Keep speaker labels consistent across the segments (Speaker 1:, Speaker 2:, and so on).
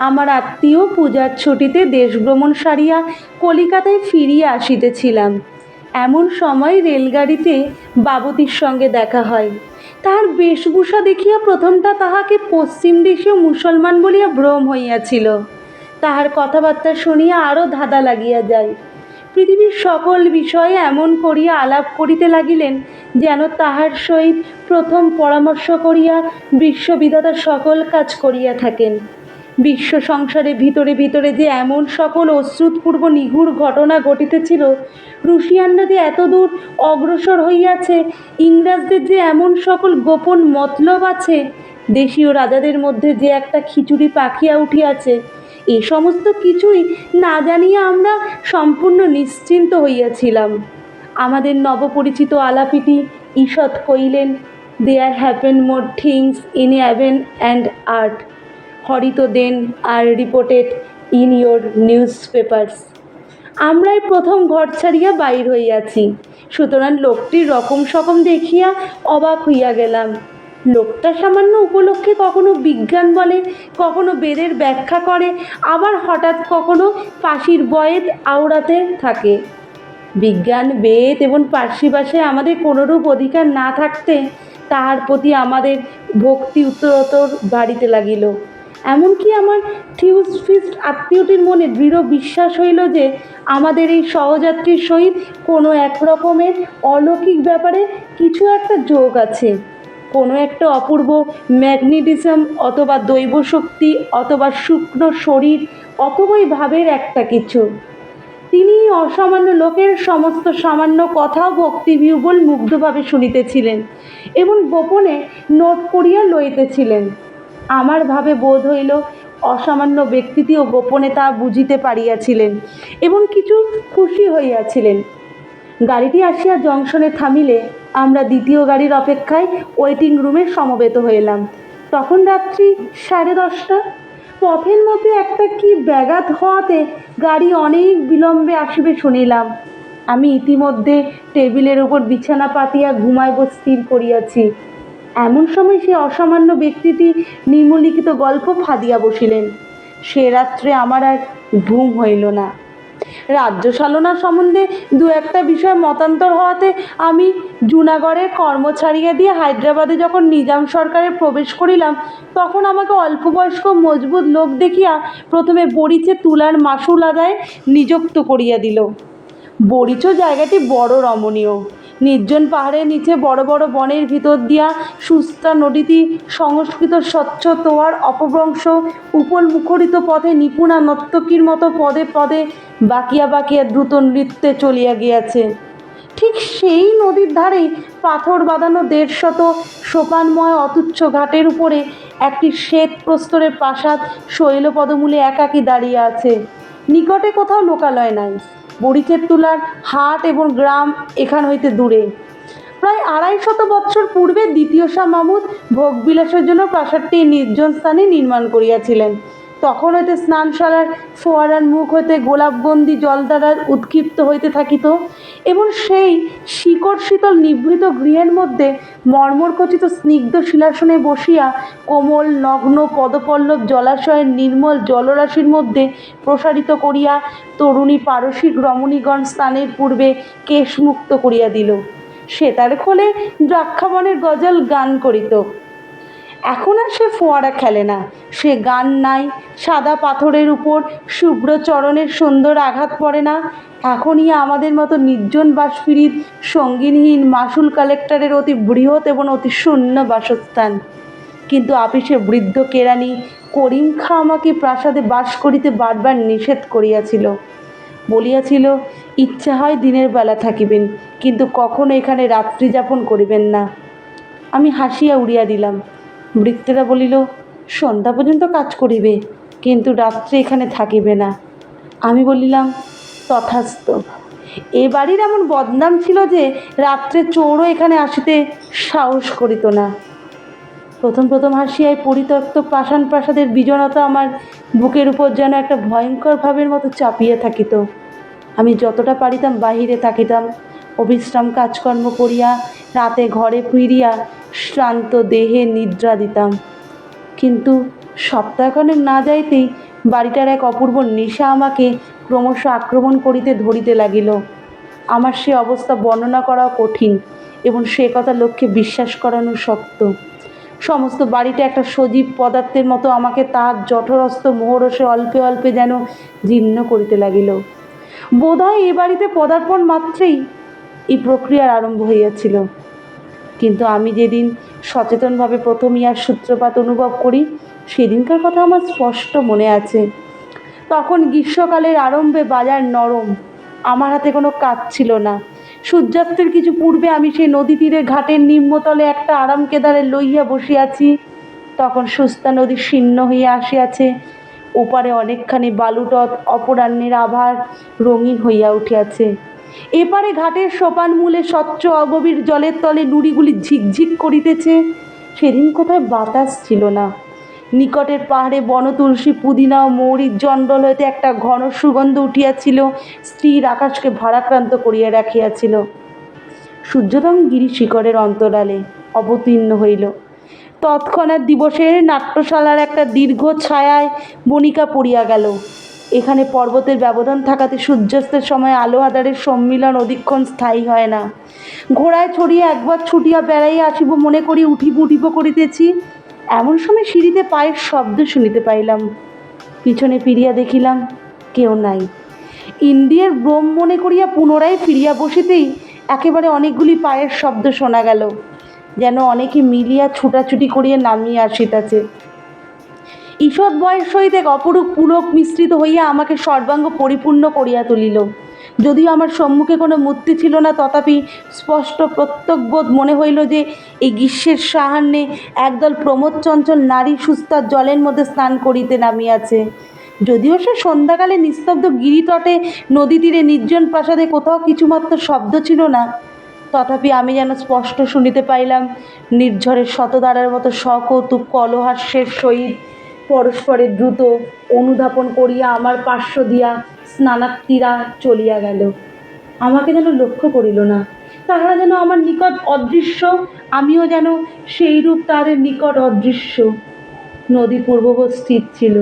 Speaker 1: আমার আত্মীয় পূজার ছুটিতে দেশভ্রমণ সারিয়া কলিকাতায় ফিরিয়া আসিতেছিলাম। এমন সময় রেলগাড়িতে বাবতীর সঙ্গে দেখা হয়। তাহার বেশভূষা দেখিয়া প্রথমটা তাহাকে পশ্চিম দেশীয় মুসলমান বলিয়া ভ্রম হইয়াছিল। তাহার কথাবার্তা শুনিয়া আরও ধাঁধা লাগিয়া যায়। পৃথিবীর সকল বিষয়ে এমন করিয়া আলাপ করিতে লাগিলেন যেন তাহার সহিত প্রথম পরামর্শ করিয়া বিশ্ববিধাতা সকল কাজ করিয়া থাকেন। বিশ্ব সংসারে ভিতরে ভিতরে যে এমন সকল অশ্রুতপূর্ব নিগুড় ঘটনা ঘটিতেছিল, রুশিয়ানরা যে এতদূর অগ্রসর হইয়াছে, ইংরাজদের যে এমন সকল গোপন মতলব আছে, দেশীয় রাজাদের মধ্যে যে একটা খিচুড়ি পাকিয়া উঠিয়াছে, এ সমস্ত কিছুই না জানিয়া আমরা সম্পূর্ণ নিশ্চিন্ত হইয়াছিলাম। আমাদের নবপরিচিত আলাপিটি ঈষৎ কইলেন there happen more things in heaven and earth Horatio than are reported in your newspapers. আমরাই প্রথম ঘর ছাড়িয়া বাইর হইয়াছি। সুতরাং লোকটির রকম সকম দেখিয়া অবাক হইয়া গেলাম। লোকটা সামান্য উপলক্ষে কখনো বিজ্ঞান বলে, কখনো বেদের ব্যাখ্যা করে, আবার হঠাৎ কখনো ফাঁসির বয়েত আওড়াতে থাকে। বিজ্ঞান, বেদ এবং পার্সি আমাদের কোনোরূপ অধিকার না থাকতে তাহার প্রতি আমাদের ভক্তি উত্তরোত্তর বাড়িতে লাগিল। এমনকি আমার থিউস ফিস্ট আত্মীয়টির মনে দৃঢ় বিশ্বাস হইল যে আমাদের এই সহযাত্রীর সহিত কোনো এক রকমের অলৌকিক ব্যাপারে কিছু একটা যোগ আছে। কোনো একটা অপূর্ব ম্যাগনেটিজম অথবা দৈব শক্তি অথবা শুকনো শরীর অথবাই ভাবের একটা কিছু। তিনি অসামান্য লোকের সমস্ত সামান্য কথাও ভক্তিবিহ্বল মুগ্ধভাবে শুনিতেছিলেন এবং গোপনে নোট করিয়া লইতেছিলেন। আমার ভাবে বোধ হইল অসামান্য ব্যক্তিটিও গোপনে তা বুঝিতে পারিয়াছিলেন এবং কিছু খুশি হইয়াছিলেন। গাড়িটি আসিয়া জংশনে থামিলে আমরা দ্বিতীয় গাড়ির অপেক্ষায় ওয়েটিং রুমে সমবেত হইলাম। তখন রাত্রি সাড়ে দশটা। পথের মধ্যে একটা কি ব্যাঘাত হওয়াতে গাড়ি অনেক বিলম্বে আসিবে শুনিলাম। আমি ইতিমধ্যে টেবিলের উপর বিছানা পাতিয়া ঘুমাইব স্থির করিয়াছি। এমন সময় সে অসামান্য ব্যক্তিটি নিম্নলিখিত গল্প ফাঁদিয়া বসিলেন। সে রাত্রে আমার আর ঘুম হইল না। রাজ্য চালনা সম্বন্ধে দু একটা বিষয় মতান্তর হওয়াতে আমি জুনাগড়ের কর্ম ছাড়িয়া দিয়ে হায়দ্রাবাদে যখন নিজাম সরকারে প্রবেশ করিলাম, তখন আমাকে অল্প বয়স্ক মজবুত লোক দেখিয়া প্রথমে বরিচে তুলার মাসুল আদায় নিযুক্ত করিয়া দিল। বরিচ জায়গাটি বড় রমণীয়। নির্জন পাহাড়ের নিচে বড় বড় বনের ভিতর দিয়া সুস্তা নদীটি সংস্কৃত স্বচ্ছ তোয়ার অপভ্রংশ উপল মুখরিত পথে নিপুণা নর্তকীর মতো পদে পদে বাকিয়া বাকিয়া দ্রুত নৃত্যে চলিয়া গিয়াছে। ঠিক সেই নদীর ধারেই পাথর বাঁধানো দেড়শত সোপানময় অতুচ্ছ ঘাটের উপরে একটি শ্বেত প্রস্তরের প্রাসাদ শৈলপদমূলে একাকী দাঁড়িয়ে আছে। নিকটে কোথাও লোকালয় নাই। বরিচের তুলার হাট এবং গ্রাম এখান হইতে দূরে। প্রায় আড়াই শত বৎসর পূর্বে দ্বিতীয় শাহ মাহমুদ ভোগবিলাসের জন্য প্রাসাদটি নির্জন স্থানে নির্মাণ করিয়াছিলেন। তখন হইতে স্নানশালার ফোয়ারার মুখ হইতে গোলাপগন্ধি জলধারার উৎক্ষিপ্ত হইতে থাকিত, এবং সেই শিকড় শীতল নিভৃত গৃহের মধ্যে মর্মরকচিত স্নিগ্ধ শিলাসনে বসিয়া কোমল, নগ্ন, পদপল্লব জলাশয়ের নির্মল জলরাশির মধ্যে প্রসারিত করিয়া তরুণী পারসিক রমণীগণ স্নানের পূর্বে কেশমুক্ত করিয়া দিল। সেতার খোলে দ্রাক্ষাবনের গজল গান করিত। এখন আর সে ফোয়ারা খেলে না। সে গান নাই, সাদা পাথরের উপর শুভ্র চরণের সুন্দর আঘাত পড়ে না। এখনই আমাদের মতো নির্জন বাসপীড়িত সঙ্গীনহীন মাসুল কালেক্টরের অতি বৃহৎ এবং অতি শূন্য বাসস্থান। কিন্তু আপিসে বৃদ্ধ কেরানি করিম খা আমাকে প্রাসাদে বাস করিতে বারবার নিষেধ করিয়াছিল। বলিয়াছিল, ইচ্ছা হয় দিনের বেলা থাকিবেন, কিন্তু কখনো এখানে রাত্রি যাপন করিবেন না। আমি হাসিয়া উড়িয়া দিলাম। বৃত্তেরা বলিল, সন্ধ্যা পর্যন্ত কাজ করিবে, কিন্তু রাত্রে এখানে থাকিবে না। আমি বলিলাম তথাস্ত এ বাড়ির এমন বদনাম ছিল যে রাত্রে চোরও এখানে আসিতে সাহস করিত না। প্রথম প্রথম হাসিয়ায় পরিত্যক্ত পাষাণ প্রাসাদের বিজনতা আমার বুকের উপর যেন একটা ভয়ঙ্কর ভাবের মতো চাপিয়ে থাকিত। আমি যতটা পারিতাম বাহিরে থাকিতাম, অবিশ্রাম কাজকর্ম করিয়া রাতে ঘরে ফিরিয়া শ্রান্ত দেহে নিদ্রা দিতাম। কিন্তু সপ্তাহখানেক না যাইতেই বাড়িটার এক অপূর্ব নেশা আমাকে ক্রমশ আক্রমণ করিতে ধরিতে লাগিল। আমার সে অবস্থা বর্ণনা করাও কঠিন এবং সে কথা লোককে বিশ্বাস করানো শক্ত। সমস্ত বাড়িটা একটা সজীব পদার্থের মতো আমাকে তার জঠরস্থ মোহরসে অল্পে অল্পে যেন জীর্ণ করিতে লাগিল। বোধহয় এ বাড়িতে পদার্পণ মাত্রেই এই প্রক্রিয়ার আরম্ভ হইয়াছিল। কিন্তু আমি যেদিন সচেতনভাবে প্রথম ইয়ার সূত্রপাত অনুভব করি, সেদিনকার কথা আমার স্পষ্ট মনে আছে। তখন গ্রীষ্মকালের আরম্ভে বাজার নরম, আমার হাতে কোনো কাজ ছিল না। সূর্যাস্তের কিছু পূর্বে আমি সেই নদী তীরের ঘাটের নিম্নতলে একটা আরাম কেদারে লইয়া বসিয়াছি, তখন সুস্তা নদী শীর্ণ হইয়া আসিয়াছে। ওপারে অনেকখানি বালুটত অপরাহ্নের আভার রঙিন হইয়া উঠিয়াছে। এপারে ঘাটের সোপান মূলে স্বচ্ছ অগভীর জলের তলে নুড়িগুলি ঝিকঝিক করিতেছে, সেদিন কোথায় বাতাস ছিল না। নিকটের পাহাড়ে বনতুলসী পুদিনা ও মৌরির জণ্ডল হইতে একটা ঘন সুগন্ধ উঠিয়াছিল স্ত্রীর আকাশকে ভারাক্রান্ত করিয়া রাখিয়াছিল। সূর্যদম গিরি শিখরের অন্তরালে অবতীর্ণ হইল। তৎক্ষণাৎ দিবসের নাট্যশালার একটা দীর্ঘ ছায়ায় বণিকা পড়িয়া গেল। এখানে পর্বতের ব্যবধান থাকাতে সূর্যাস্তের সময় আলো আধারের সম্মিলন অধিকক্ষণ স্থায়ী হয় না। ঘোড়ায় ছড়িয়ে একবার ছুটিয়া বেড়াইয়া আসিব মনে করি উঠিব উঠিব করিতেছি। এমন সময় সিঁড়িতে পায়ের শব্দ শুনিতে পাইলাম। পিছনে ফিরিয়া দেখিলাম কেউ নাই। ইন্দ্রিয়ের ব্রম মনে করিয়া পুনরায় ফিরিয়া বসিতেই একেবারে অনেকগুলি পায়ের শব্দ শোনা গেল। যেন অনেকে মিলিয়া ছুটাছুটি করিয়া নামিয়া আসিতেছে। ঈষৎ বয়স সহিত এক অপরূপ পুলক মিশ্রিত হইয়া আমাকে সর্বাঙ্গ পরিপূর্ণ করিয়া তুলিল। যদিও আমার সম্মুখে কোনো মূর্তি ছিল না, তথাপি স্পষ্ট প্রত্যক্ষবোধ মনে হইল যে এই গ্রীষ্মের সাহান্যে একদল প্রমোদ চঞ্চল নারী সুস্তার জলের মধ্যে স্নান করিতে নামিয়াছে। যদিও সে সন্ধ্যাকালে নিস্তব্ধ গিরিতটে নদী তীরে নির্জন প্রাসাদে কোথাও কিছুমাত্র শব্দ ছিল না তথাপি আমি যেন স্পষ্ট শুনিতে পাইলাম, নির্ঝরের শতধারার মতো সকৌতুক কলহাস্যের সহিত পরস্পরের দ্রুত অনুধাপন করিয়া আমার পার্শ্ব দিয়া স্নানার্থীরা চলিয়া গেল। আমাকে যেন লক্ষ্য করিল না, তাহারা যেন আমার নিকট অদৃশ্য, আমিও যেন সেইরূপ তাদের নিকট অদৃশ্য। নদী পূর্ববৎ স্থির ছিল,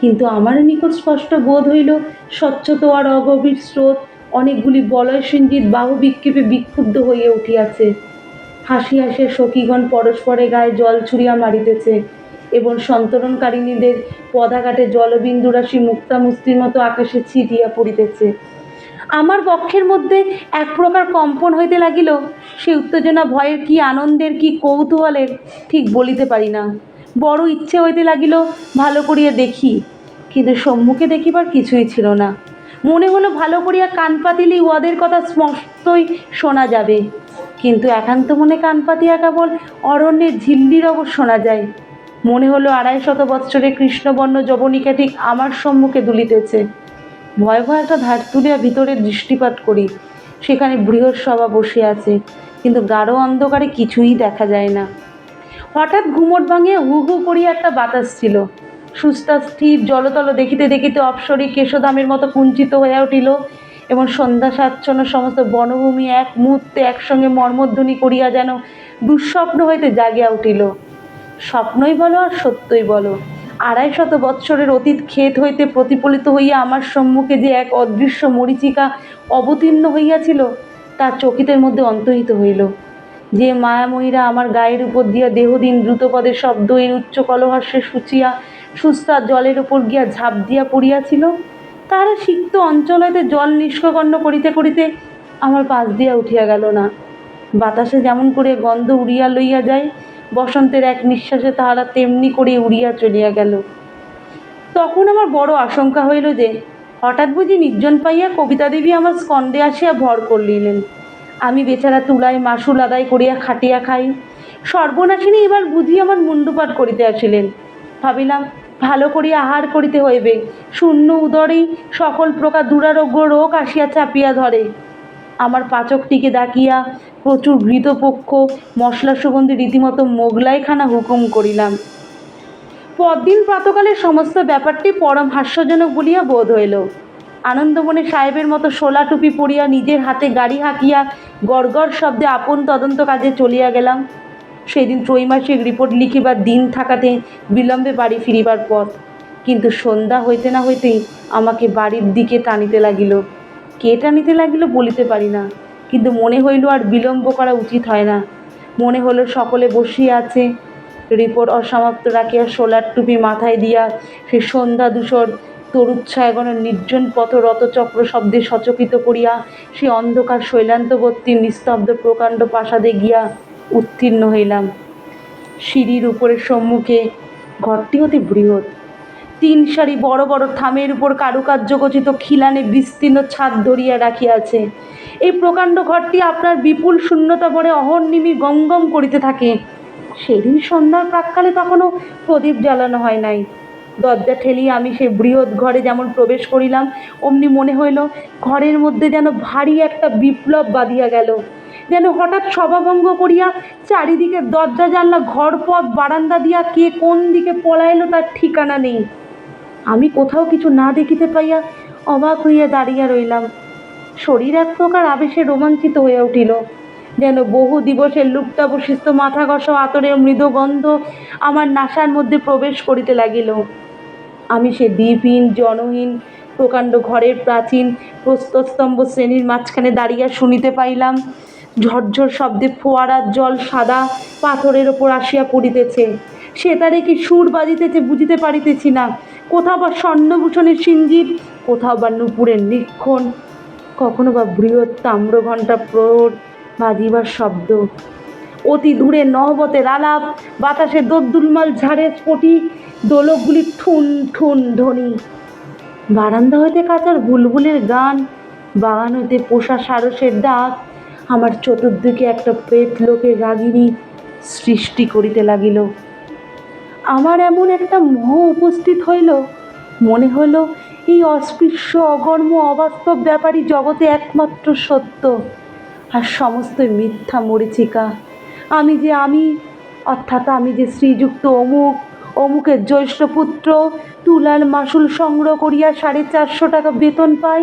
Speaker 1: কিন্তু আমার নিকট স্পষ্ট বোধ হইল, স্বচ্ছত আর অগভীর স্রোত অনেকগুলি বলয় সঞ্জিত বাহু বিক্ষেপে বিক্ষুব্ধ হইয়া উঠিয়াছে। হাসি হাসিয়া সখীগণ পরস্পরে গায়ে জল ছুড়িয়া মারিতেছে এবং সন্তরণকারিণীদের পদাঘাটে জলবিন্দুরাশি মুক্তামুস্তির মতো আকাশে ছিটিয়া পড়িতেছে। আমার বক্ষের মধ্যে এক প্রকার কম্পন হইতে লাগিল, সে উত্তেজনা, ভয়ের কি, আনন্দের কি, কৌতূহলের ঠিক বলিতে পারি না। বড় ইচ্ছে হইতে লাগিল, ভালো করিয়া দেখি, কিন্তু সম্মুখে দেখিবার কিছুই ছিল না। মনে হলো ভালো করিয়া কান পাতিলে উহাদের কথা স্পষ্টই শোনা যাবে। কিন্তু একান্ত মনে কান পাতিয়া কেবল অরণ্যের ঝিল্লির অবশ শোনা যায়। মনে হলো আড়াই শত বৎসরের কৃষ্ণবর্ণ যবনিকা ঠিক আমার সম্মুখে দুলিতেছে। ভয় ভয় একটা ধার তুলিয়া ভিতরে দৃষ্টিপাত করি। সেখানে বৃহৎ বসে আছে, কিন্তু গাঢ় অন্ধকারে কিছুই দেখা যায় না। হঠাৎ ঘুমট ভাঙিয়া হু হু করিয়া একটা বাতাস ছিল। সুস্থা স্থির, জলতল দেখিতে দেখিতে অপসরী কেশদামের মতো কুঞ্চিত হইয়া উঠিল এবং সন্ধ্যা সাচ্ছন্ন সমস্ত বনভূমি এক মুহূর্তে একসঙ্গে মর্মধ্বনি করিয়া যেন দুঃস্বপ্ন হইতে জাগিয়া উঠিল। স্বপ্নই বলো আর সত্যই বলো। আড়াই শত বৎসরের অতীত ক্ষেত হইতে প্রতিফলিত হইয়া আমার সম্মুখে যে এক অদৃশ্য মরীচিকা অবতীর্ণ হইয়াছিল, তা চকিতের মধ্যে অন্তহিত হইল। যে মায়াময়ীরা আমার গায়ের উপর দিয়া দেহদিন দ্রুতপদের শব্দ এর উচ্চ কলহাস্যে সূচিয়া সুস্তা জলের উপর গিয়া ঝাঁপ দিয়া পড়িয়াছিল। তাহারা সিক্ত অঞ্চল হইতে জল নিষ্কর্ণ করিতে করিতে আমার পাশ দিয়া উঠিয়া গেল না। বাতাসে যেমন করে গন্ধ উড়িয়া লইয়া যায়, বসন্তের এক নিঃশ্বাসে তাহারা তেমনি করে উড়িয়া চলিয়া গেল। তখন আমার বড় আশঙ্কা হইল যে, হঠাৎ বুঝি নির্জন পাইয়া কবিতা দেবী আমার স্কন্ধে আসিয়া ভর করলিলেন। আমি বেচারা তুলায় মাসুল আদায় করিয়া খাটিয়া খাই। সর্বনাশিনী এবার বুঝি আমার মুন্ডুপাত করিতে আসিলেন। ভাবিলাম ভালো করিয়া আহার করিতে হইবে। শূন্য উদরেই সকল প্রকার দুরারোগ্য রোগ আসিয়া চাপিয়া ধরে। আমার পাচকটিকে ডাকিয়া প্রচুর ঘৃতপক্ষ, মশলা সুগন্ধি রীতিমতো মোগলাইখানা হুকুম করিলাম। পরদিন প্রাতকালে সমস্ত ব্যাপারটি পরম হাস্যজনক বলিয়া বোধ হইল। আনন্দমনে সাহেবের মতো শোলা টুপি পরিয়া নিজের হাতে গাড়ি হাঁকিয়া গড়গড় শব্দে আপন তদন্ত কাজে চলিয়া গেলাম। সেদিন ত্রৈমাসিক রিপোর্ট লিখিবার দিন থাকাতে বিলম্বে বাড়ি ফিরিবার পথ। কিন্তু সন্ধ্যা হইতে না হইতেই আমাকে বাড়ির দিকে টানিতে লাগিল। কে টানিতে লাগিল বলিতে পারি না, কিন্তু মনে হইল আর বিলম্ব করা উচিত হয় না। মনে হলো সকলে বসিয়া আছে। রিপোর্ট অসমাপ্ত রাখিয়া সোলার টুপি মাথায় দিয়া সে সন্ধ্যা দূষর তরুচ্ছায়াগণ নির্জন পথ রথচক্র শব্দে সচকিত করিয়া সে অন্ধকার শৈলান্তবর্তী নিস্তব্ধ প্রকাণ্ড প্রাসাদে গিয়া উত্তীর্ণ হইলাম। সিঁড়ির উপরের সম্মুখে ঘরটি অতি বৃহৎ। তিন সারি বড় বড় থামের উপর কারুকার্যখচিত খিলানে বিস্তীর্ণ ছাদ ধরিয়া রাখিয়াছে। এই প্রকাণ্ড ঘরটি আপনার বিপুল শূন্যতা ভরে অহর্নিমি গমগম করিতে থাকে। সেদিন সন্ধ্যার প্রাককালে তখনও প্রদীপ জ্বালানো হয় নাই। দরজা ঠেলিয়ে আমি সেই বৃহৎ ঘরে যেমন প্রবেশ করিলাম, অমনি মনে হইল ঘরের মধ্যে যেন ভারী একটা বিপ্লব বাঁধিয়া গেল। যেন হঠাৎ সভাভঙ্গ করিয়া চারিদিকে দরজা, জানলা, ঘর, পথ, বারান্দা দিয়া কে কোন দিকে পলাইলো তার ঠিকানা নেই। আমি কোথাও কিছু না দেখিতে পাইয়া অবাক হইয়া দাঁড়িয়া রইলাম। শরীর এক প্রকার আবেশে রোমাঞ্চিত হইয়া উঠিল। যেন বহু দিবসের লুপ্তাবশিষ্ট মাথা ঘষা আতরের মৃদু গন্ধ আমার নাসার মধ্যে প্রবেশ করিতে লাগিল। আমি সে দ্বীপহীন, জনহীন, প্রকাণ্ড ঘরের প্রাচীন প্রস্তস্তম্ভ শ্রেণির মাঝখানে দাঁড়িয়ে শুনিতে পাইলাম ঝরঝর শব্দে ফোয়ারার জল সাদা পাথরের ওপর আসিয়া পড়িতেছে। সে তারে কি সুর বাজিতেছে বুঝিতে পারিতেছি না। কোথাও বা স্বর্ণভূষণের সিঞ্জিত কোথাও বা নুপুরের নিক্ষণ। কখনো বা বৃহৎ তাম্রঘণ্টা প্রহর বাজিবার শব্দ। অতি দূরে নহবতের আলাপ বাতাসে দোদ্দুলমাল ঝাড়ের স্ফটি দোলকগুলি ঠুন ঠুন ধ্বনি। বারান্দা হইতে কাচার বুলবুলের গান, বাগান হইতে পোষা সারসের ডাক আমার চতুর্দিকে একটা প্রেত লোকের রাগিনী সৃষ্টি করিতে লাগিল। আমার এমন একটা মোহ উপস্থিত হইল, মনে হলো এই অস্পৃশ্য, অগর্ম, অবাস্তব ব্যাপারই জগতে একমাত্র সত্য। আর সমস্ত মিথ্যা মরিচিকা, আমি যে আমি, অর্থাৎ আমি যে শ্রীযুক্ত অমুক, অমুকের জ্যৈষ্ঠ পুত্র, তুলার মাসুল সংগ্রহ করিয়া সাড়ে চারশো টাকা বেতন পাই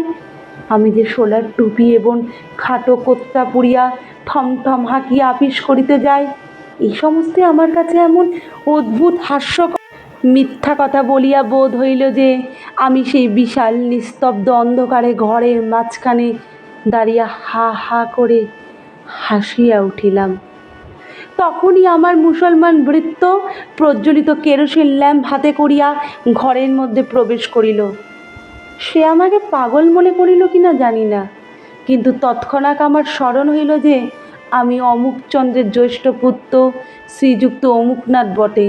Speaker 1: আমি যে সোলার টুপি এবং খাটো কোত্তা পুড়িয়া থমথম হাঁকিয়া আপিস করিতে যাই, এই সমস্তই আমার কাছে এমন অদ্ভুত হাস্যকর মিথ্যা কথা বলিয়া বোধ হইল যে আমি সেই বিশাল নিস্তব্ধ অন্ধকারে ঘরের মাঝখানে দাঁড়িয়া হা হা করে হাসিয়া উঠিলাম। তখনই আমার মুসলমান বৃত্ত প্রজ্বলিত কেরোসিন ল্যাম্প হাতে করিয়া ঘরের মধ্যে প্রবেশ করিল। সে আমাকে পাগল মনে করিল কি না জানি না। কিন্তু তৎক্ষণাৎ আমার স্মরণ হইল যে আমি অমুকচন্দ্রের জ্যৈষ্ঠ পুত্র শ্রীযুক্ত অমুকনাথ বটে।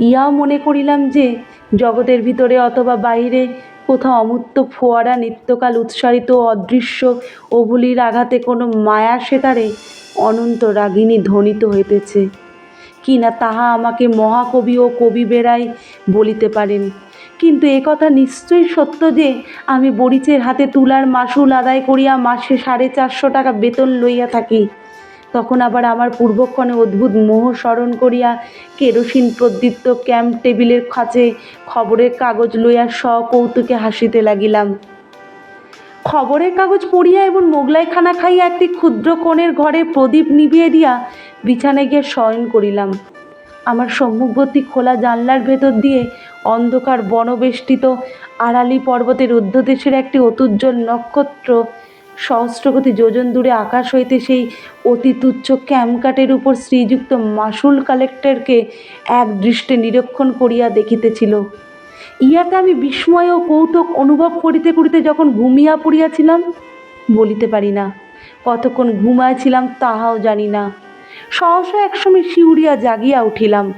Speaker 1: ইহাও মনে করিলাম যে জগতের ভিতরে অথবা বাইরে কোথাও অমূর্ত ফোয়ারা নিত্যকাল উৎসারিত অদৃশ্য অবুলির আঘাতে কোনো মায়া সেতারে অনন্ত রাগিনী ধ্বনিত হইতেছে। কি না তাহা আমাকে মহাকবি ও কবি বেড়াই বলিতে পারেন। কিন্তু এ কথা নিশ্চয়ই সত্য যে আমি বরিচের হাতে তুলার মাসুল আদায় করিয়া মাসে সাড়ে চারশো টাকা বেতন লইয়া থাকি। তখন আবার আমার পূর্বক্ষণে অদ্ভুত মোহ স্মরণ করিয়া কেরোসিন প্রদীপ্ত ক্যাম্প টেবিলের খাঁচে খবরের কাগজ লইয়া সকৌতুকে হাসিতে লাগিলাম। খবরের কাগজ পড়িয়া এবং মোগলাই খানা খাইয়া একটি ক্ষুদ্র কোণের ঘরে প্রদীপ নিভিয়ে দিয়া বিছানায় গিয়ে শয়ন করিলাম। আমার খোলা জানলার ভেতর দিয়ে অন্ধকার বনবেষ্টিত আড়ালি পর্বতের ঊর্ধ্বদেশের একটি অতুজ্জ্বল নক্ষত্র সহস্রগতি যোজন দূরে আকাশ হইতে সেই অতি তুচ্ছ ক্যামকাটের উপর শ্রীযুক্ত মাসুল কালেক্টরকে এক দৃষ্টে নিরীক্ষণ করিয়া দেখিতেছিল। ইহাতে আমি বিস্ময় ও কৌতুক অনুভব করিতে করিতে যখন ঘুমিয়া পড়িয়াছিলাম, বলিতে পারি না। কতক্ষণ ঘুমাইছিলাম তাহাও জানি না। সহসা একসময় শিউরিয়া জাগিয়া উঠিলাম।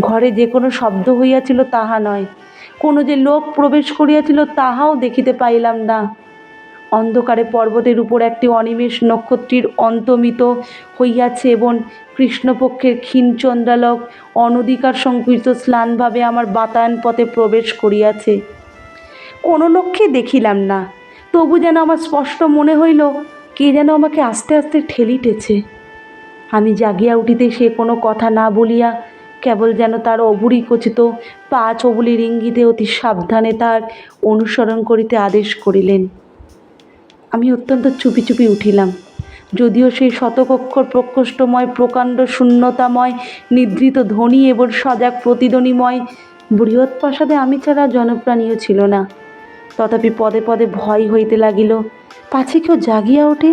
Speaker 1: ঘরে যে কোনো শব্দ হইয়াছিল তাহা নয়। কোনো যে লোক প্রবেশ করিয়াছিল তাহাও দেখিতে পাইলাম না। অন্ধকারে পর্বতের উপর একটি অনিমেষ নক্ষত্রীর অন্তমিত হইয়াছে এবং কৃষ্ণপক্ষের ক্ষীণ চন্দ্রালোক অনধিকার সংকৃত স্নানভাবে আমার বাতায়ন পথে প্রবেশ করিয়াছে। কোনো লক্ষ্যে দেখিলাম না। তবু যেন আমার স্পষ্ট মনে হইল, কে যেন আমাকে আস্তে আস্তে ঠেলিতেছে। আমি জাগিয়া উঠিতে সে কোনো কথা না বলিয়া কেবল যেন তার অবুরি কচিত পাঁচ অবুলির ইঙ্গিতে অতি সাবধানে তার অনুসরণ করিতে আদেশ করিলেন। আমি অত্যন্ত চুপি চুপি উঠিলাম। যদিও সেই শতকক্ষর প্রকোষ্ঠময়, প্রকাণ্ড শূন্যতাময়, নিদ্রিত ধ্বনি এবং সজাগ প্রতিধ্বনিময় বৃহৎ প্রাসাদে আমি ছাড়া জনপ্রাণীও ছিল না। তথাপি পদে পদে ভয় হইতে লাগিল, পাছে কেউ জাগিয়া ওঠে?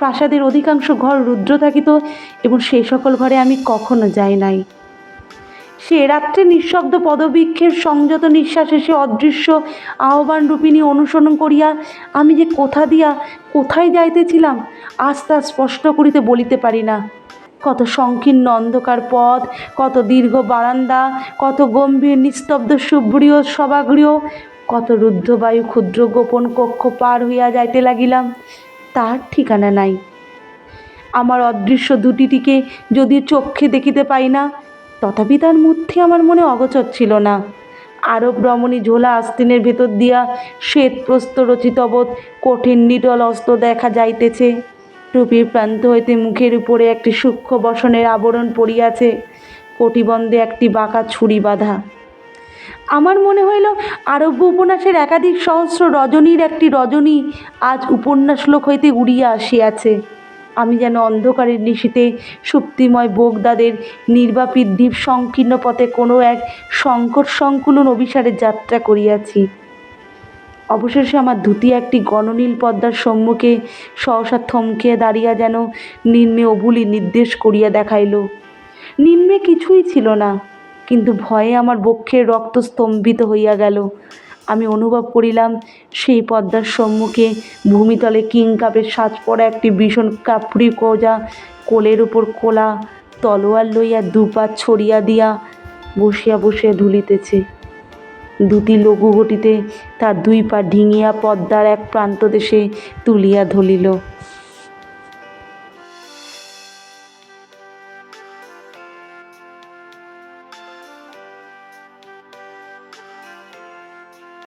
Speaker 1: প্রাসাদের অধিকাংশ ঘর রুদ্র থাকিত এবং সেই সকল ঘরে আমি কখনো যাই নাই। সে রাত্রে নিঃশব্দ পদবৃক্ষের সংযত নিঃশ্বাসে সে অদৃশ্য আহ্বান রূপিণী অনুসরণ করিয়া আমি যে কোথা দিয়া, কোথায় যাইতেছিলাম, আজ তা স্পষ্ট করিতে বলিতে পারি না। কত সংকীর্ণ অন্ধকার পথ, কত দীর্ঘ বারান্দা, কত গম্ভীর নিস্তব্ধ সুব্রিয় সভাগৃহ, কত রুদ্ধবায়ু ক্ষুদ্র গোপন কক্ষ পার হইয়া যাইতে লাগিলাম। তার ঠিকানা নাই। আমার অদৃশ্য দুটিটিকে যদিও চক্ষে দেখিতে পাই না, তথাপি তার মধ্যে আমার মনে অগোচর ছিল না। আরব রমণী ঝোলা আস্তিনের ভেতর দিয়া শ্বেত প্রস্ত রচিতবোধ কঠিন নিটল অস্ত্র দেখা যাইতেছে। টুপির প্রান্ত হইতে মুখের উপরে একটি সূক্ষ্ম বসনের আবরণ পড়িয়াছে। কটিবন্ধে একটি বাঁকা ছুরি বাঁধা। আমার মনে হইল আরব্য উপন্যাসের একাধিক সহস্র রজনীর একটি রজনী আজ উপন্যাস লোক হইতে উড়িয়া আসিয়াছে। আমি যেন অন্ধকারের নিশীতে সুপ্তিময় বোগদাদের নির্বাপিত দ্বীপ সংকীর্ণ পথে কোনো এক সংকট সংকুলন অভিসারে যাত্রা করিয়াছি। অবশেষে আমার ধুতি একটি গণনীল পদ্মার সম্মুখে সহসা থমকে দাঁড়িয়া যেন নিম্নে অবুলি নির্দেশ করিয়া দেখাইল। নিম্নে কিছুই ছিল না। কিন্তু ভয়ে আমার বক্ষের রক্ত স্তম্ভিত হইয়া গেল। আমি অনুভব করিলাম, সেই পদ্মার সম্মুখে ভূমিতলে কিংকাপের সাজ পড়া একটি ভীষণ কাপড়ি কোজা কোলের উপর কোলা তলোয়ার লইয়া দুপা ছড়িয়া দিয়া বসিয়া বসিয়া ধুলিতেছে। দুটি লঘু ঘটিতে তার দুই পা ডিঙিয়া পদ্মার এক প্রান্ত দেশে তুলিয়া ধরিল।